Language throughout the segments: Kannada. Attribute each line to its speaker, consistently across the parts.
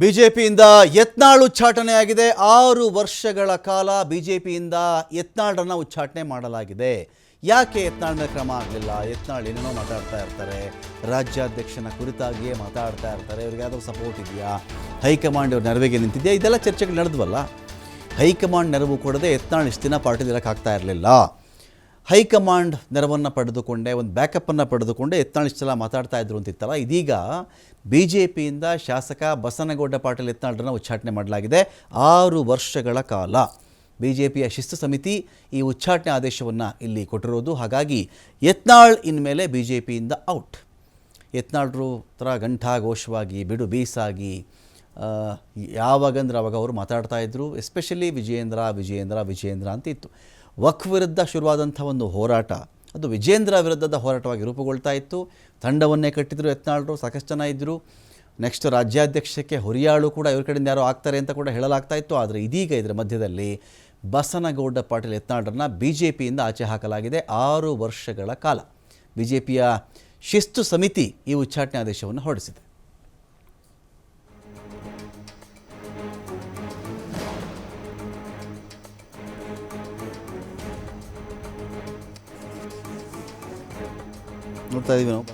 Speaker 1: ಬಿಜೆಪಿಯಿಂದ ಯತ್ನಾಳ್ ಉಚ್ಚಾಟನೆಯಾಗಿದೆ. ಆರು ವರ್ಷಗಳ ಕಾಲ ಬಿಜೆಪಿಯಿಂದ ಯತ್ನಾಳ್ರನ್ನ ಉಚ್ಚಾಟನೆ ಮಾಡಲಾಗಿದೆ. ಯಾಕೆ ಯತ್ನಾಳ್ ಕ್ರಮ ಆಗಲಿಲ್ಲ? ಯತ್ನಾಳ್ ಏನೇನೋ ಮಾತಾಡ್ತಾ ಇರ್ತಾರೆ. ರಾಜ್ಯಾಧ್ಯಕ್ಷನ ಕುರಿತಾಗಿಯೇ ಮಾತಾಡ್ತಾ ಇರ್ತಾರೆ. ಇವ್ರಿಗೆ ಸಪೋರ್ಟ್ ಇದೆಯಾ? ಹೈಕಮಾಂಡ್ ಇವ್ರ ನೆರವಿಗೆ ನಿಂತಿದೆಯಾ? ಇದೆಲ್ಲ ಚರ್ಚೆಗಳು ನಡೆದ್ವಲ್ಲ? ಹೈಕಮಾಂಡ್ ನೆರವು ಕೊಡದೆ ಯತ್ನಾಳ್ ಇಷ್ಟು ದಿನ ಪಾರ್ಟಿಲಿ ಇರೋಕ್ಕಾಗ್ತಾ ಇರಲಿಲ್ಲ. ಹೈಕಮಾಂಡ್ ನೆರವನ್ನು ಪಡೆದುಕೊಂಡೆ, ಒಂದು ಬ್ಯಾಕಪ್ಪನ್ನು ಪಡೆದುಕೊಂಡೆ ಎತ್ನಾಳಿಷ್ಟೆಲ್ಲ ಮಾತಾಡ್ತಾ ಇದ್ರು ಅಂತಿತ್ತಲ್ಲ, ಇದೀಗ ಬಿ ಜೆ ಪಿಯಿಂದ ಶಾಸಕ ಬಸನಗೌಡ ಪಾಟೀಲ್ ಎತ್ನಾಳರನ್ನು ಉಚ್ಚಾಟನೆ ಮಾಡಲಾಗಿದೆ. ಆರು ವರ್ಷಗಳ ಕಾಲ ಬಿ ಜೆ ಪಿಯ ಶಿಸ್ತು ಸಮಿತಿ ಈ ಉಚ್ಚಾಟನೆ ಆದೇಶವನ್ನು ಇಲ್ಲಿ ಕೊಟ್ಟಿರೋದು. ಹಾಗಾಗಿ ಯತ್ನಾಳ್ ಇನ್ಮೇಲೆ ಬಿ ಜೆ ಪಿಯಿಂದ ಔಟ್. ಯತ್ನಾಳ್ರು ಥರ ಘಂಟಾಘೋಷವಾಗಿ ಬಿಡು, ಬೀಸಾಗಿ ಯಾವಾಗಂದ್ರೆ ಅವಾಗ ಅವರು ಮಾತಾಡ್ತಾ ಇದ್ರು. ಎಸ್ಪೆಷಲಿ ವಿಜಯೇಂದ್ರ ವಿಜಯೇಂದ್ರ ವಿಜಯೇಂದ್ರ ಅಂತ ಇತ್ತು ವಕ್ ವಿರುದ್ಧ ಶುರುವಾದಂಥ ಒಂದು ಹೋರಾಟ. ಅದು ವಿಜೇಂದ್ರ ವಿರುದ್ಧದ ಹೋರಾಟವಾಗಿ ರೂಪುಗೊಳ್ತಾ ಇತ್ತು. ತಂಡವನ್ನೇ ಕಟ್ಟಿದ್ರು ಯತ್ನಾಳ್ರು, ಸಾಕಷ್ಟು ಜನ ಇದ್ದರು ನೆಕ್ಸ್ಟ್ ರಾಜ್ಯಾಧ್ಯಕ್ಷಕ್ಕೆ ಹುರಿಯಾಳು ಕೂಡ ಇವ್ರ ಕಡೆಯಿಂದ ಯಾರೋ ಆಗ್ತಾರೆ ಅಂತ ಕೂಡ ಹೇಳಲಾಗ್ತಾ ಇತ್ತು. ಆದರೆ ಇದೀಗ ಇದರ ಮಧ್ಯದಲ್ಲಿ ಬಸನಗೌಡ ಪಾಟೀಲ್ ಯತ್ನಾಳ್ರನ್ನ ಬಿ ಜೆ ಪಿಯಿಂದ ಆಚೆ ಹಾಕಲಾಗಿದೆ ಆರು ವರ್ಷಗಳ ಕಾಲ. ಬಿ ಜೆ ಪಿಯ ಶಿಸ್ತು ಸಮಿತಿ ಈ ಉಚ್ಚಾಟನೆ ಆದೇಶವನ್ನು ಹೊರಡಿಸಿದೆ. ನೋಡ್ತಾ ಇದ್ದೀವಿ ನಾವು.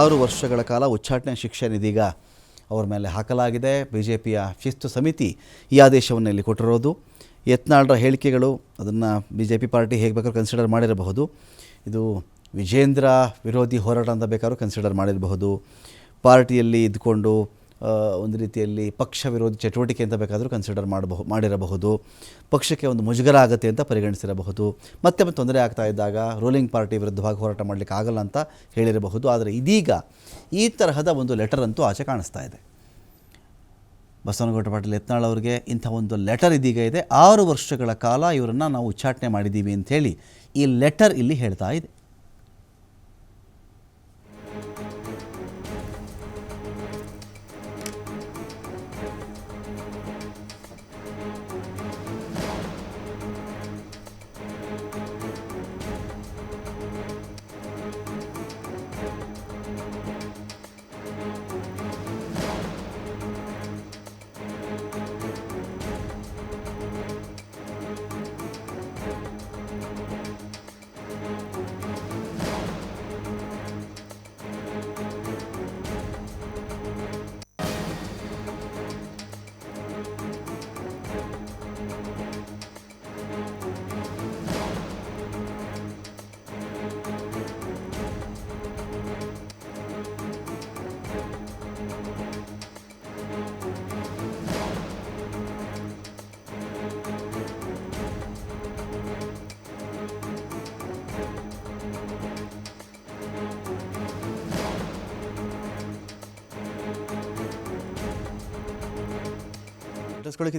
Speaker 1: ಆರು ವರ್ಷಗಳ ಕಾಲ ಉಚ್ಚಾಟನೆ ಶಿಕ್ಷೆ ಇದೀಗ ಅವರ ಮೇಲೆ ಹಾಕಲಾಗಿದೆ. ಬಿ ಜೆ ಪಿಯ ಶಿಸ್ತು ಸಮಿತಿ ಈ ಆದೇಶವನ್ನು ಇಲ್ಲಿ ಕೊಟ್ಟಿರೋದು. ಯತ್ನಾಳ್ರ ಹೇಳಿಕೆಗಳು ಅದನ್ನು ಬಿ ಜೆ ಪಿ ಪಾರ್ಟಿ ಹೇಗೆ ಬೇಕಾದ್ರೂ ಕನ್ಸಿಡರ್ ಮಾಡಿರಬಹುದು. ಇದು ವಿಜೇಂದ್ರ ವಿರೋಧಿ ಹೋರಾಟ ಅಂತ ಬೇಕಾದ್ರೂ ಕನ್ಸಿಡರ್ ಮಾಡಿರಬಹುದು. ಪಾರ್ಟಿಯಲ್ಲಿ ಇದ್ಕೊಂಡು ಒಂದು ರೀತಿಯಲ್ಲಿ ಪಕ್ಷ ವಿರೋಧಿ ಚಟುವಟಿಕೆ ಅಂತ ಬೇಕಾದರೂ ಕನ್ಸಿಡರ್ ಮಾಡಬಹು ಮಾಡಿರಬಹುದು. ಪಕ್ಷಕ್ಕೆ ಒಂದು ಮುಜುಗರ ಆಗುತ್ತೆ ಅಂತ ಪರಿಗಣಿಸಿರಬಹುದು. ಮತ್ತೆ ಮತ್ತೆ ತೊಂದರೆ ಆಗ್ತಾ ಇದ್ದಾಗ ರೂಲಿಂಗ್ ಪಾರ್ಟಿ ವಿರುದ್ಧವಾಗಿ ಹೋರಾಟ ಮಾಡಲಿಕ್ಕೆ ಆಗಲ್ಲ ಅಂತ ಹೇಳಿರಬಹುದು. ಆದರೆ ಇದೀಗ ಈ ತರಹದ ಒಂದು ಲೆಟರ್ ಅಂತೂ ಆಚೆ ಕಾಣಿಸ್ತಾ ಇದೆ. ಬಸವನಗೌಡ ಪಾಟೀಲ್ ಯತ್ನಾಳ್ ಅವರಿಗೆ ಇಂಥ ಒಂದು ಲೆಟರ್ ಇದೀಗ ಇದೆ. ಆರು ವರ್ಷಗಳ ಕಾಲ ಇವರನ್ನು ನಾವು ಉಚ್ಚಾಟನೆ ಮಾಡಿದ್ದೀವಿ ಅಂಥೇಳಿ ಈ ಲೆಟರ್ ಇಲ್ಲಿ ಹೇಳ್ತಾ ಇದೆ. ಡ್ರೆಸ್ಗಳಿಗೆ